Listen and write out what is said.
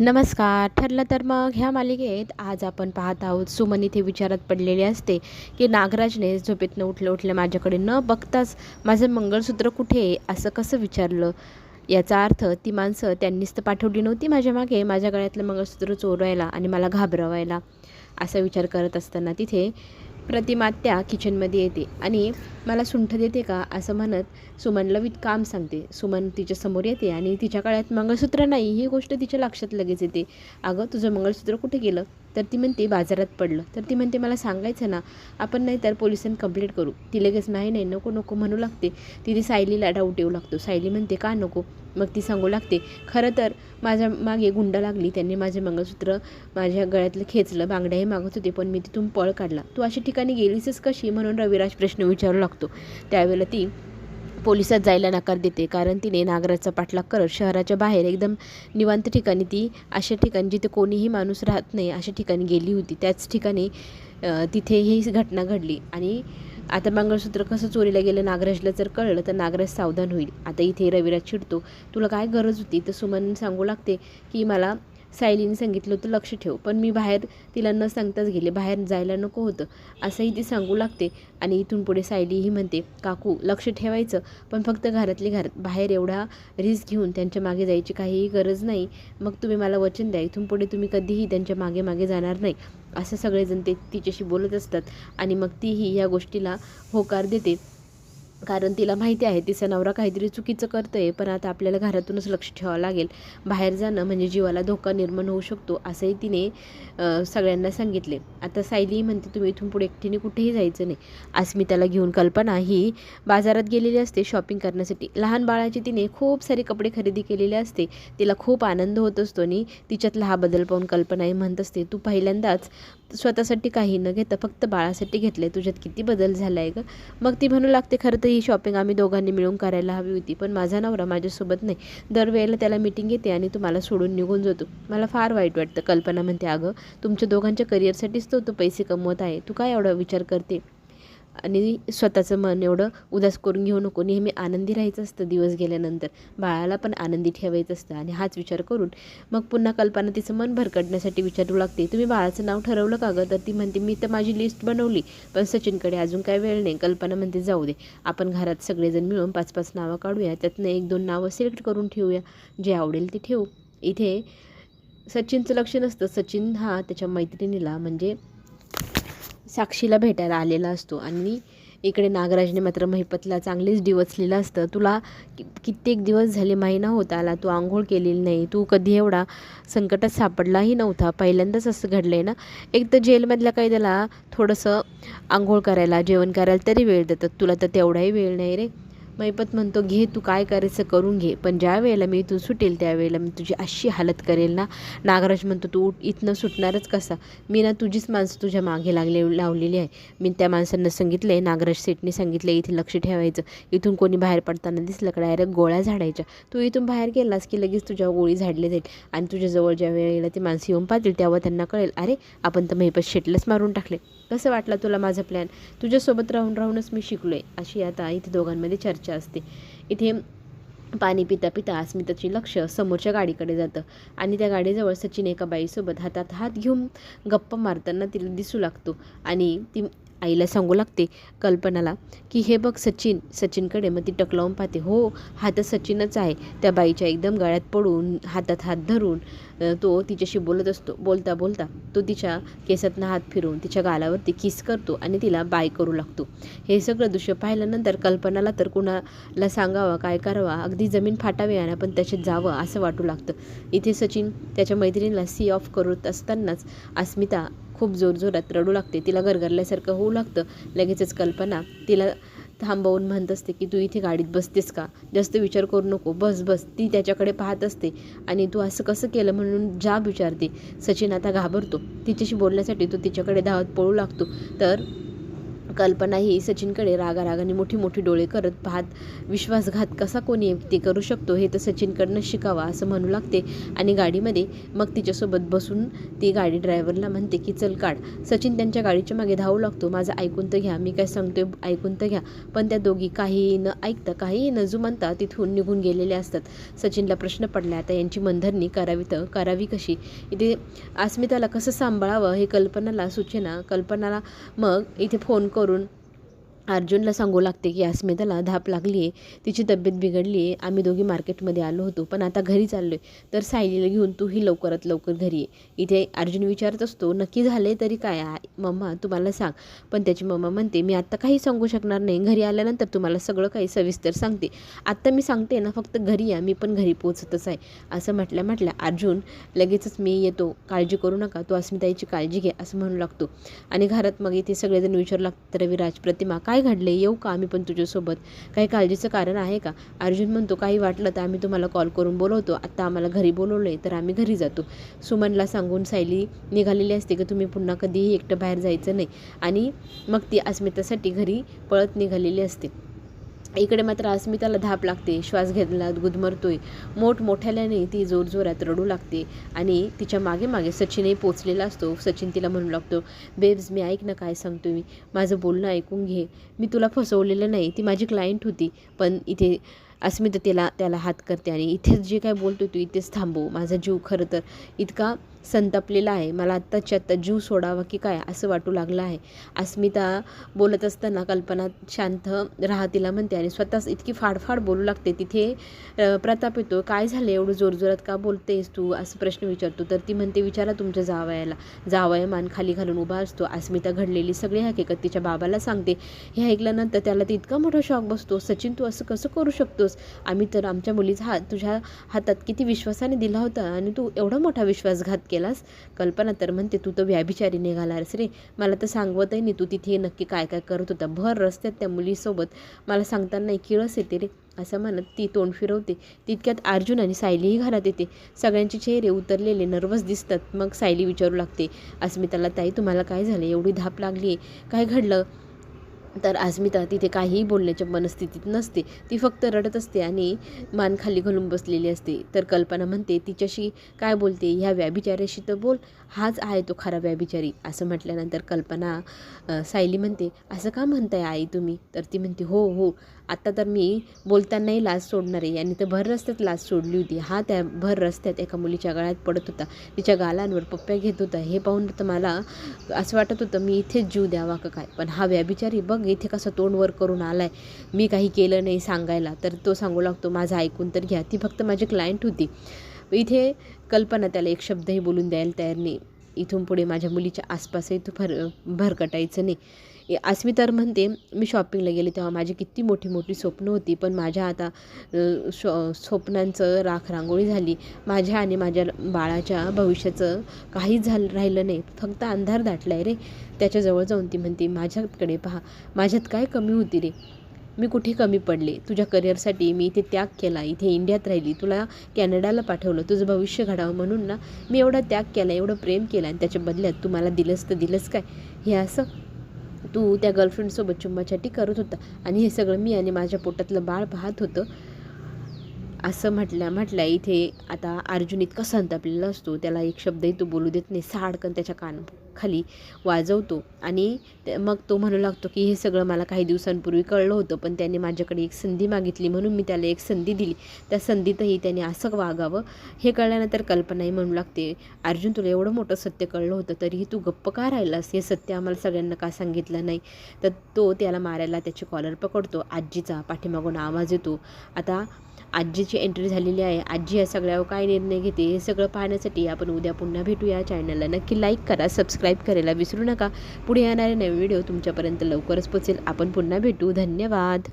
नमस्कार. ठरलं तर मग ह्या मालिकेत आज आपण पाहत आहोत. सुमन इथे विचारात पडलेली असते की नागराजने झोपेतनं उठलं उठलं माझ्याकडे न बघताच माझं मंगळसूत्र कुठे आहे? असं कसं विचारलं? याचा अर्थ ती माणसं त्यांनीच तर पाठवली नव्हती माझ्या मागे. माझ्या गळ्यातलं मंगळसूत्र चोरवायला आणि मला घाबरवायला. असा विचार करत असताना तिथे प्रतिमा त्या किचनमध्ये येते. आणि मला सुंठ देते का? असं म्हणत सुमनला विथ काम सांगते. सुमन तिच्या समोर येते आणि तिच्या काळात मंगळसूत्र नाही. ही गोष्ट तिच्या लक्षात लगेच येते. अगं तुझं मंगळसूत्र कुठे गेलं? तर ती म्हणते बाजारात पडलं. तर ती म्हणते मला सांगायचं ना आपण नाही तर पोलिसांनी कंप्लेंट करू. ती लगेच नाही नाही नको नको म्हणू लागते. तिथे सायलीला डाऊट येऊ लागतो. सायली म्हणते का नको? मग ती सांगू लागते खरं तर माझ्या मागे गुंड लागली. त्यांनी माझे मंगळसूत्र माझ्या गळ्यातलं खेचलं बांगड्याही मागत होते पण मी तिथून पळ काढला. तू अशा ठिकाणी गेलीसच कशी? म्हणून रविराज प्रश्न विचारू लागतो. त्यावेळेला ती पोलिसात जायला नकार देते कारण तिने नागराचा पाठलाग करत शहराच्या बाहेर एकदम निवांत ठिकाणी ती अशा ठिकाणी जिथे कोणीही माणूस राहत नाही अशा ठिकाणी गेली होती. त्याच ठिकाणी तिथे ही घटना घडली. आणि आता मंगळसूत्र कसं चोरीला गेलं नागराजला जर कळलं तर नागराज सावधान होईल. आता इथे रविराज चिडतो तुला काय गरज होती? तर सुमन सांगू लागते की मला सायलीने सांगितलं होतं लक्ष ठेव. पण मी बाहेर तिला न सांगताच गेले. बाहेर जायला नको होतं. असंही ती सांगू लागते. आणि इथून पुढे सायलीही म्हणते काकू लक्ष ठेवायचं. पण फक्त घरातली घरात बाहेर एवढा रिस्क घेऊन त्यांच्या मागे जायची काहीही गरज नाही. मग तुम्ही मला वचन द्या. इथून पुढे तुम्ही कधीही त्यांच्या मागे मागे जाणार नाही. असं सगळेजण ते तिच्याशी बोलत असतात. आणि मग तीही या गोष्टीला होकार देते. कारण तिला माहिती आहे तिचा नवरा काहीतरी चुकीचं करतोय पण आता आपल्याला घरातूनच लक्ष ठेवावं लागेल. बाहेर जाणं म्हणजे जीवाला धोका निर्माण होऊ शकतो असंही तिने सगळ्यांना सांगितले. आता सायली म्हणते तुम्ही इथून पुढे एकटीने कुठेही जायचं नाही. अस्मिताला घेऊन कल्पना ही बाजारात गेलेली असते शॉपिंग करण्यासाठी. लहान बाळाची तिने खूप सारे कपडे खरेदी केलेले असते. तिला खूप आनंद होत असतो आणि तिच्यातला हा बदल पाहून कल्पनाही म्हणत असते. तू पहिल्यांदाच स्वतःसाठी काही न घेता फक्त बाळासाठी घेतलं आहे तुझ्यात किती बदल झाला आहे गं? मग ती म्हणू लागते खरं तर ही शॉपिंग आम्ही दोघांनी मिळून करायला हवी होती पण माझा नवरा माझ्यासोबत नाही. दरवेळेला त्याला मीटिंग येते आणि तुम्हाला सोडून निघून जातो. मला फार वाईट वाटतं. कल्पना म्हणते अगं तुमच्या दोघांच्या करिअरसाठीच तो तो पैसे कमवत आहे. तू काय एवढा विचार करते? आणि स्वतःचं मन एवढं उदास करून घेऊ नको. नेहमी आनंदी राहायचं असतं दिवस गेल्यानंतर. बाळाला पण आनंदी ठेवायचं असतं आणि हाच विचार करून मग पुन्हा कल्पना तिचं मन भरकटण्यासाठी विचारू लागते. तुम्ही बाळाचं नाव ठरवलं का गं? तर ती म्हणते मी तर माझी लिस्ट बनवली पण सचिनकडे अजून काय वेळ नाही. कल्पना म्हणते जाऊ दे. आपण घरात सगळेजण मिळून पाच पाच नावं काढूया. त्यातनं एक दोन नावं सिलेक्ट करून ठेवूया. जे आवडेल ते ठेवू. इथे सचिनचं लक्ष नसतं. सचिन हा त्याच्या मैत्रिणीला म्हणजे साक्षीला भेटायला आलेला असतो. आणि इकडे नागराजने मात्र महिपतला चांगलीच डिवचलेलं असतं. तुला कि कित्येक दिवस झाले महिना होत आला तू आंघोळ केलेली नाही. तू कधी एवढा संकटात सापडलाही नव्हता. पहिल्यांदाच असं घडलं आहे ना? एक तर जेलमधल्या कैद्याला थोडंसं आंघोळ करायला जेवण करायला तरी वेळ देतात. तुला तर तेवढाही वेळ नाही रे. मैपत म्हणतो घे तू काय करायचं करून घे. पण ज्या वेळेला मी इथून सुटेल त्यावेळेला मी तुझी अशी हालत करेल ना. नागराज म्हणतो तू इथनं सुटणारच कसा? मी ना तुझीच माणसं तुझ्या मागे लागले लावलेली आहे. मी त्या माणसांना सांगितलं आहे नागराज सेटने सांगितलं इथे लक्ष ठेवायचं. इथून कोणी बाहेर पडताना दिसलं का? डायरेक्ट गोळ्या झाडायच्या. तू इथून बाहेर गेलास की लगेच तुझ्या गोळी झाडले जाईल आणि तुझ्याजवळ ज्या वेळेला ती माणसं येऊन पाहतील तेव्हा त्यांना कळेल अरे आपण तर महिपत शेटलंच मारून टाकले. कसं वाटलं तुला माझा प्लॅन तुझ्यासोबत राहून राहूनच मी शिकलो आहे अशी आता इथे दोघांमध्ये चर्चा असते. इथे पाणी पिता पिता अस्मिताची लक्ष समोरच्या गाडीकडे जातं. आणि त्या गाडीजवळ सचिन एका बाईसोबत हातात हात घेऊन गप्पा मारताना तिला दिसू लागतो. आणि ती आईला सांगू लागते कल्पनाला की हे बघ सचिन सचिनकडे मग ती टकलावून पाहते. हो हा तर सचिनच आहे. त्या बाईच्या एकदम गळ्यात पडून हातात हात धरून तो तिच्याशी बोलत असतो. बोलता बोलता तो तिच्या केसातनं हात फिरवून तिच्या गालावरती किस करतो आणि तिला बाय करू लागतो. हे सगळं दृश्य पाहिल्यानंतर कल्पनाला तर कुणाला सांगावा काय करावा? अगदी जमीन फाटावी आणि आपण त्याच्यात जावं असं वाटू लागतं. इथे सचिन त्याच्या मैत्रिणीला सी ऑफ करत असतानाच अस्मिता खूप जोरजोरात रडू लागते. तिला गरगरल्यासारखं होऊ लागतं. लगेचच कल्पना तिला थांबवून म्हणत असते की तू इथे गाडीत बसतेस का? जास्त विचार करू नको. बस बस. ती त्याच्याकडे पाहत असते. आणि तू असं कसं केलं म्हणून जाब विचारते? सचिन आता घाबरतो. तिच्याशी बोलण्यासाठी तो तिच्याकडे धावत पळू लागतो. तर कल्पना ही सचिनकडे रागारागाने मोठी मोठी डोळे करत पाहत विश्वासघात कसा कोणी व्यक्ती करू शकतो हे तर सचिनकडनं शिकावा असं म्हणू लागते आणि गाडीमध्ये मग तिच्यासोबत बसून ती गाडी ड्रायव्हरला म्हणते की चल काढ. सचिन त्यांच्या गाडीच्या मागे धावू लागतो. माझं ऐकून तर घ्या मी काय सांगतोय ऐकून तर घ्या. पण त्या दोघी काहीही न ऐकता काहीही न जुमानता तिथून निघून गेलेले असतात. सचिनला प्रश्न पडला आता यांची मनधरणी करावी तर करावी कशी? इथे अस्मिताला कसं सांभाळावं हे कल्पनाला सूचना कल्पनाला मग इथे फोन करून अर्जुनला सांगू लागते की अस्मिताला धाप लागली आहे तिची तब्येत बिघडली आहे आम्ही दोघी मार्केटमध्ये आलो होतो पण आता घरी चाललो आहे तर सायलीला घेऊन तूही लवकरात लवकर घरी ये. इथे अर्जुन विचारत असतो नक्की झाले तरी काय? मम्मा तुम्हाला सांग. पण त्याची मम्मा म्हणते मी आत्ता काही सांगू शकणार नाही. घरी आल्यानंतर तुम्हाला सगळं काही सविस्तर सांगते. आत्ता मी सांगते ना फक्त घरी या मी पण घरी पोचतच आहे. असं म्हटल्या म्हटल्या अर्जुन लगेचच मी येतो काळजी करू नका तू अस्मिताईची काळजी घे असं म्हणू लागतो. आणि घरात मग इथे सगळेजण विचारू लागतात रविराज प्रतिमा काय घडले येऊ का आम्ही पण तुझ्यासोबत? काही काळजीचं कारण आहे का? अर्जुन म्हणतो काही वाटलं तर आम्ही तुम्हाला कॉल करून बोलवतो. आत्ता आम्हाला घरी बोलवलं तर आम्ही घरी जातो. सुमनला सांगून सायली निघालेली असते की तुम्ही पुन्हा कधीही एकटं बाहेर जायचं नाही. आणि मग ती अस्मितासाठी घरी पळत निघालेली असते. इकडे मात्र अस्मिताला धाप लागते श्वास घेतला गुदमरतोय. मोठमोठ्याल्याने ती जोरजोरात रडू लागते आणि तिच्यामागे मागे सचिनही पोचलेला असतो. सचिन तिला म्हणू लागतो बेब्स मी ऐक ना काय सांगतो मी. माझं बोलणं ऐकून घे. मी तुला फसवलेलं नाही. ती माझी क्लायंट होती. पण इथे अस्मिता तिला त्याला हात करते आणि इथेच जे काय बोलतो तू इथेच थांबव. माझा जीव खरं तर इतका संतापलेला आहे. मला आत्ताच्या आत्ता जीव सोडावा की काय असं वाटू लागलं आहे. अस्मिता बोलत असताना कल्पना शांत राहा तिला म्हणते आणि स्वतःच इतकी फाडफाड बोलू लागते. तिथे प्रताप येतो. काय झालं? एवढं जोरजोरात का बोलतेस तू? असं प्रश्न विचारतो. तर ती म्हणते विचारा तुमच्या जावयाला. जावया मान खाली घालून उभा असतो. अस्मिता घडलेली सगळी हकीकत तिच्या बाबाला सांगते. हे ऐकल्यानंतर त्याला ते इतका मोठा शॉक बसतो. सचिन तू असं कसं करू शकतोस? आम्ही तर आमच्या मुलीचा हात तुझ्या हातात किती विश्वासाने दिला होता आणि तू एवढा मोठा विश्वासघात केलास? कल्पना तर म्हणते तू तर व्याभिचारी निघालास रे. मला तर सांगवतही नाही तू तिथे नक्की काय काय करत होता. भर रस्त्यात त्या मुलीसोबत मला सांगताना किळस येते रे. असं म्हणत ती तोंड फिरवते. तितक्यात अर्जुन आणि सायलीही घरात येते. सगळ्यांचे चेहरे उतरलेले नर्वस दिसतात. मग सायली विचारू लागते अस्मिताला ताई तुम्हाला काय झालं? एवढी धाप लागली आहे काय घडलं? तर अस्मिता तिथे काहीही बोलण्याच्या मनस्थितीत नसते. ती फक्त रडत असते आणि मान खाली घालून बसलेली असते. तर कल्पना म्हणते तिच्याशी काय बोलते? ह्या व्याभिचाऱ्याशी तर बोल. हाच आहे तो खरा व्याभिचारी. असं म्हटल्यानंतर कल्पना सायली म्हणते असं का म्हणताय आई तुम्ही? तर ती म्हणते हो हो. आत्ता तर मी बोलतानाही लाज सोडणार आहे. याने तर भर रस्त्यात लाज सोडली होती. हा त्या भर रस्त्यात एका मुलीच्या गळ्यात पडत होता. तिच्या गालांवर पप्प्या घेत होता. हे पाहून तर मला असं वाटत होतं मी इथेच जीव द्यावा का काय? पण हा व्याभिचारी बघ इथे कसं तोंड वर करून आलाय? मी काही केलं नाही सांगायला. तर तो सांगू लागतो माझं ऐकून तर घ्या. ती फक्त माझी क्लायंट होती. इथे कल्पना त्याला एक शब्दही बोलून द्यायला तयार नाही. इथून पुढे माझ्या मुलीच्या आसपासही तू भर भरकटायचं नाही. अस्मी तर म्हणते मी शॉपिंगला गेले तेव्हा माझी किती मोठी मोठी स्वप्न होती पण माझ्या आता शॉ स्वप्नांचं राख रांगोळी झाली. माझ्या आणि माझ्या बाळाच्या भविष्याचं काहीच झालं राहिलं नाही. फक्त अंधार दाटला आहे रे त्याच्याजवळ जाऊन ती म्हणते माझ्याकडे पहा माझ्यात काय कमी होती रे? मी कुठे कमी पडले? तुझ्या करिअरसाठी मी इथे त्याग केला इथे इंडियात राहिली. तुला कॅनडाला पाठवलं तुझं भविष्य घडावं म्हणून ना मी एवढा त्याग केला एवढं प्रेम केलं आणि त्याच्या बदल्यात तू मला दिलंस तर दिलंस काय? हे असं तू त्या गर्लफ्रेंडसोबत चुम्माचाटी करत होता. आणि हे सगळं मी आणि माझ्या पोटातलं बाळ पाहत होतं. असं म्हटल्या म्हटल्या इथे आता अर्जुन इतका संतापलेला असतो. त्याला एक शब्दही तो बोलू देत नाही. साडकन त्याच्या कान खाली वाजवतो. आणि मग तो म्हणू लागतो की हे सगळं मला काही दिवसांपूर्वी कळलं होतं पण त्याने माझ्याकडे एक संधी मागितली म्हणून मी त्याला एक संधी दिली. त्या संधीतही त्याने असं वागावं. हे कळल्यानंतर कल्पनाही म्हणू लागते अर्जुन तुला एवढं मोठं सत्य कळलं होतं तरीही तू गप्प का राहिलास? हे सत्य आम्हाला सगळ्यांना का सांगितलं नाही? तर तो त्याला मारायला त्याची कॉलर पकडतो. आजीचा पाठीमागून आवाज येतो. आता आजीची एंट्री झालेली आहे. आजी या सगळ्यावर काय निर्णय घेते? हे सगळं पाहण्यासाठी आपण उद्या पुन्हा भेटूया चॅनलला नक्की लाईक करा सबस्क्राईब करायला विसरू नका. पुढे येणारे नवे व्हिडिओ तुमच्यापर्यंत लवकरच पोचेल आपण पुन्हा भेटू. धन्यवाद.